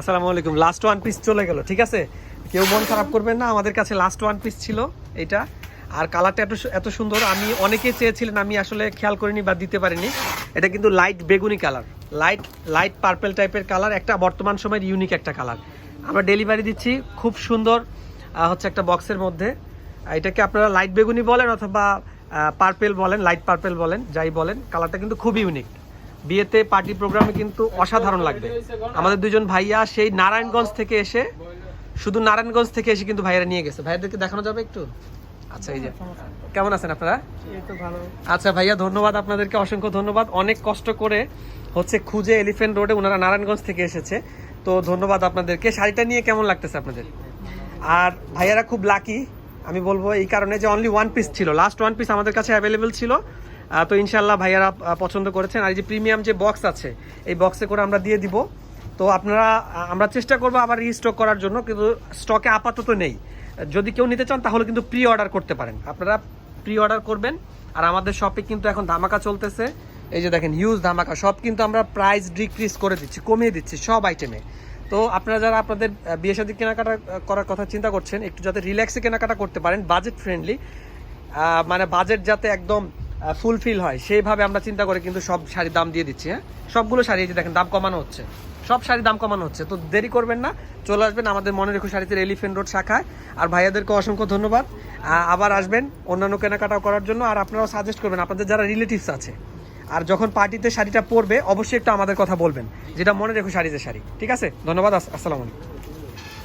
আসসালামু আলাইকুম। Last one piece চলে গেল, ঠিক আছে? কেউ মন খারাপ করবেন না, আমাদের কাছে লাস্ট ওয়ান পিস ছিল এটা। আর কালারটা এত এত সুন্দর, আমি অনেকে চেয়েছিলেন, আমি আসলে খেয়াল করিনি বা দিতে পারিনি। এটা কিন্তু লাইট বেগুনি কালার লাইট লাইট পার্পেল টাইপের কালার একটা বর্তমান সময়ের ইউনিক একটা কালার আমরা ডেলিভারি দিচ্ছি, খুব সুন্দর হচ্ছে একটা বক্সের মধ্যে। এটাকে আপনারা লাইট বেগুনি বলেন অথবা পার্পেল বলেন লাইট পার্পেল বলেন, যাই বলেন কালারটা কিন্তু খুব ইউনিক বিয়েতে পার্টি প্রোগ্রামে কিন্তু অসাধারণ লাগবে। আমাদের দুজন ভাইয়া সেই নারায়ণগঞ্জ থেকে এসে, শুধু নারায়ণগঞ্জ থেকে এসে কিন্তু ভাইয়ারা নিয়ে গেছে। ভাইয়াদেরকে দেখানো যাবে একটু? আচ্ছা এই যে। কেমন আছেন আপনারা? আচ্ছা ভাইয়া, ধন্যবাদ আপনাদেরকে, অসংখ্য ধন্যবাদ। অনেক কষ্ট করে হচ্ছে খুঁজে এলিফেন্ট রোডে ওনারা নারায়ণগঞ্জ থেকে এসেছে। তো ধন্যবাদ আপনাদেরকে। শাড়িটা নিয়ে কেমন লাগতেছে আপনাদের? আর ভাইয়ারা খুব লাকি আমি বলব এই কারণে যে অনলি ওয়ান পিস ছিল। লাস্ট ওয়ান পিস আমাদের কাছে অ্যাভেলেবেল ছিল। তো ইনশাল্লাহ ভাইয়ারা পছন্দ করেছেন। আর এই যে প্রিমিয়াম যে বক্স আছে, এই বক্সে করে আমরা দিয়ে দিব। তো আপনারা আমরা চেষ্টা করব আবার রিস্টক করার জন্য, কিন্তু স্টকে আপাতত নেই। যদি কেউ নিতে চান, তাহলে কিন্তু প্রি অর্ডার করতে পারেন। আপনারা প্রি অর্ডার করবেন, আর আমাদের শপে কিন্তু এখন ধামাকা চলতেছে। এই যে দেখেন হিউজ ধামাকা। সব কিন্তু আমরা প্রাইস ডিক্রিজ করে দিচ্ছি, কমিয়ে দিচ্ছি সব আইটেমে তো আপনারা যারা আপনাদের বিয়ে শাদী কেনাকাটা করার কথা চিন্তা করছেন, একটু যাতে রিল্যাক্সে কেনাকাটা করতে পারেন বাজেট ফ্রেন্ডলি মানে বাজেট যাতে একদম ফুলফিল হয়। সেইভাবে আমরা চিন্তা করে কিন্তু সব শাড়ির দাম দিয়ে দিচ্ছি হ্যাঁ? সবগুলো শাড়ি যে দেখেন, দাম কমানো হচ্ছে। সব শাড়ির দাম কমানো হচ্ছে। তো দেরি করবেন না, চলে আসবেন আমাদের মনে রেখো শাড়িতে এলিফেন্ট রোড শাখায়। আর ভাইয়াদেরকে অসংখ্য ধন্যবাদ। আবার আসবেন অন্যান্য কেনাকাটা করার জন্য। আর আপনারাও সাজেস্ট করবেন, আপনাদের যারা রিলেটিভস আছে, আর যখন পার্টিতে শাড়িটা পরবে, অবশ্যই একটু আমাদের কথা বলবেন, যেটা মনে রেখো শাড়িতে শাড়ি। ঠিক আছে? ধন্যবাদ, আস- আসসালামু আলাইকুম।